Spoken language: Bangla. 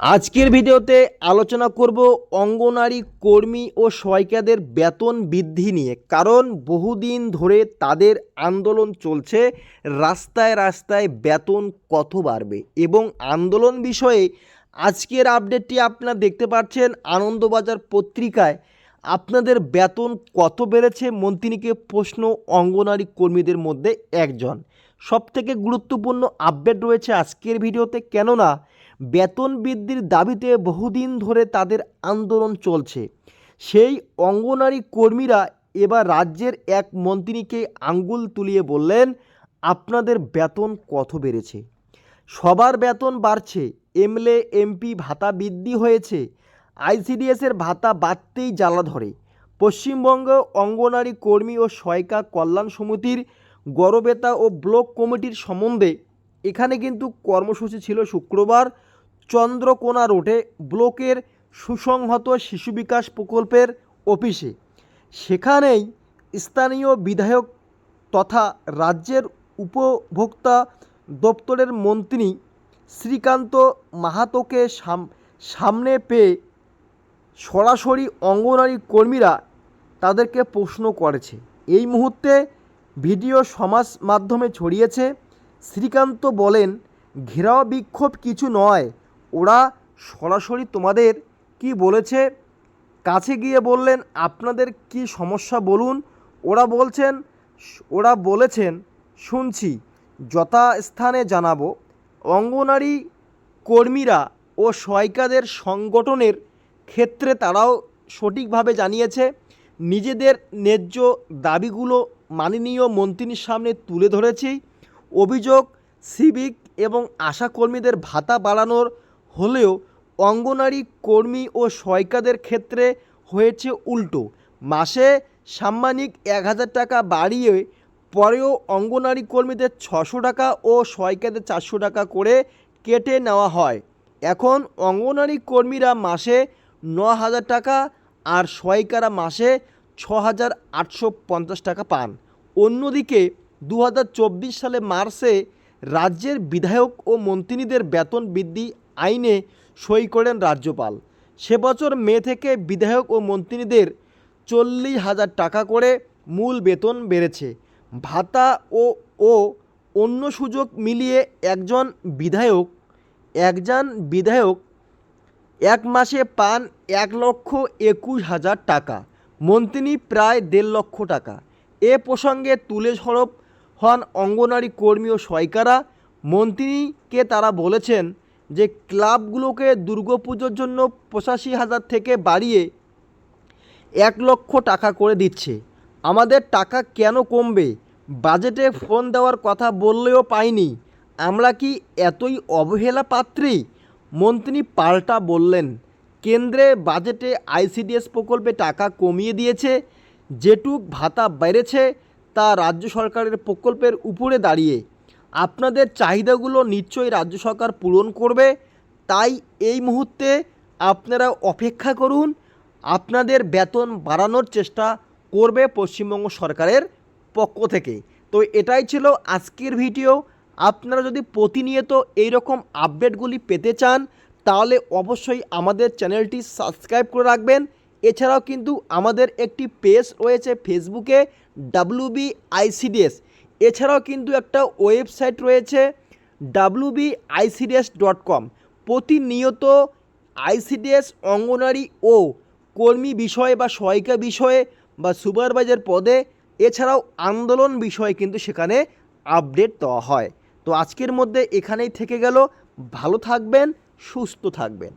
আজকের ভিডিওতে আলোচনা করব অঙ্গনারী কর্মী ও সহায়িকাদের বেতন বৃদ্ধি নিয়ে, কারণ বহুদিন ধরে তাদের আন্দোলন চলছে, রাস্তায় রাস্তায় বেতন কত বাড়বে এবং আন্দোলন বিষয়ে আজকের আপডেটটি আপনারা দেখতে পাচ্ছেন আনন্দবাজার পত্রিকায়। আপনাদের বেতন কত বেড়েছে? মন্ত্রীকে প্রশ্ন অঙ্গনারী কর্মীদের মধ্যে একজন। সবথেকে গুরুত্বপূর্ণ আপডেট রয়েছে আজকের ভিডিওতে, কেননা বেতন বৃদ্ধির দাবিতে বহুদিন ধরে তাদের আন্দোলন চলছে। সেই অঙ্গনারী কর্মীরা এবার রাজ্যের এক মন্ত্রীকে আঙ্গুল তুলিয়ে বললেন, আপনাদের বেতন কত বেড়েছে? সবার বেতন বাড়ছে। এমএলএ, এমপি, ভাতা বৃদ্ধি হয়েছে। আইসিডিএসের ভাতা বাড়তেই জ্বালা ধরে। পশ্চিমবঙ্গ অঙ্গনারী কর্মী ও সহায়িকা কল্যাণ সমিতির গরবেতা ও ব্লক কমিটির সম্বন্ধে এখানে কিন্তু কর্মসূচি ছিল শুক্রবার। চন্দ্রকোনা রোডে ব্লকের সুসংহত শিশু বিকাশ প্রকল্পের অফিসে। সেখানেই স্থানীয় বিধায়ক তথা রাজ্যের উপভোক্তা দপ্তরের মন্ত্রী শ্রীকান্ত মাহাতোকে সাম- সামনে পেয়ে সরাসরি অঙ্গনারী কর্মীরা তাদেরকে প্রশ্ন করেছে। এই মুহূর্তে ভিডিও সমাজ মাধ্যমে ছড়িয়েছে। শ্রীকান্ত বলেন, ঘেরাও বিক্ষোভ কিছু নয় ওরা সরাসরি তোমাদের কি বলেছে? কাছে গিয়ে বললেন, আপনাদের কি সমস্যা বলুন? ওরা বলছেন, ওরা বলেছেন, শুনছি, যথাস্থানে জানাব। অঙ্গনারী কর্মীরা ও সহায়িকাদের সংগঠনের ক্ষেত্রে তারাও সঠিকভাবে জানিয়েছে, নিজেদের ন্যায্য দাবিগুলো মাননীয় মন্ত্রীর সামনে তুলে ধরেছি। অভিযোগ, সিভিক এবং আশাকর্মীদের ভাতা বাড়ানোর হলেও অঙ্গনারী কর্মী ও সহায়িকাদের ক্ষেত্রে হয়েছে উল্টো। মাসে সাম্মানিক এক হাজার টাকা বাড়িয়ে পরেও অঙ্গনারী কর্মীদের ছশো টাকা ও সহায়িকাদের চারশো টাকা করে কেটে নেওয়া হয়। এখন অঙ্গনারী কর্মীরা মাসে ন হাজার টাকা আর সহায়িকারা মাসে ছ হাজার আটশো পঞ্চাশ টাকা পান। অন্যদিকে দু হাজার চব্বিশ সালে মার্চে রাজ্যের বিধায়ক ও মন্ত্রীদের বেতন বৃদ্ধি আইনে সই করেন রাজ্যপাল। সে বছর মে থেকে বিধায়ক ও মন্ত্রীদের চল্লিশ হাজার টাকা করে মূল বেতন বেড়েছে। ভাতা ও ও অন্য সুযোগ মিলিয়ে একজন বিধায়ক একজন বিধায়ক এক মাসে পান এক লক্ষ একুশ হাজার টাকা। মন্ত্রী প্রায় দেড় লক্ষ টাকা। এ প্রসঙ্গে তুলে সরব হন অঙ্গনারী কর্মী ও সহায়িকারা মন্ত্রীকে তারা বলেছেন যে ক্লাবগুলোকে দুর্গাপুজোর জন্য পঁচাশি হাজার থেকে বাড়িয়ে এক লক্ষ টাকা করে দিচ্ছে। আমাদের টাকা কেন কমবে? বাজেটে ফোন দেওয়ার কথা বললেও পাইনি। আমরা কি এতই অবহেলা পাত্রী? মন্ত্রী পাল্টা বললেন, কেন্দ্রে বাজেটে আইসিডিএস প্রকল্পে টাকা কমিয়ে দিয়েছে। যেটুক ভাতা বেড়েছে, তা রাজ্য সরকারের প্রকল্পের উপরে দাঁড়িয়ে। আপনাদের চাহিদাগুলো নিশ্চয়ই রাজ্য সরকার পূরণ করবে। তাই এই মুহূর্তে আপনারা অপেক্ষা করুন, আপনাদের বেতন বাড়ানোর চেষ্টা করবে পশ্চিমবঙ্গ সরকারের পক্ষ থেকে। তো এটাই ছিল আজকের ভিডিও। আপনারা যদি প্রতিনিয়ত এই রকম আপডেটগুলি পেতে চান, তাহলে অবশ্যই আমাদের চ্যানেলটি সাবস্ক্রাইব করে রাখবেন। এছাড়াও কিন্তু আমাদের একটি পেজ রয়েছে ফেসবুকে ডাব্লিউবি আইসিডিএস এছাড়াও কিন্তু একটা ওয়েবসাইট রয়েছে ডাব্লিউবি আইসিডিএস ডট কম প্রতিনিয়ত আইসিডিএস অঙ্গনারী ও কর্মী বিষয়ে বা সহায়িকা বিষয়ে বা সুপারভাইজার পদে এছাড়াও আন্দোলন বিষয়ে কিন্তু সেখানে আপডেট দেওয়া হয়। তো আজকের মধ্যে এখানেই থেকে গেল। ভালো থাকবেন, সুস্থ থাকবেন।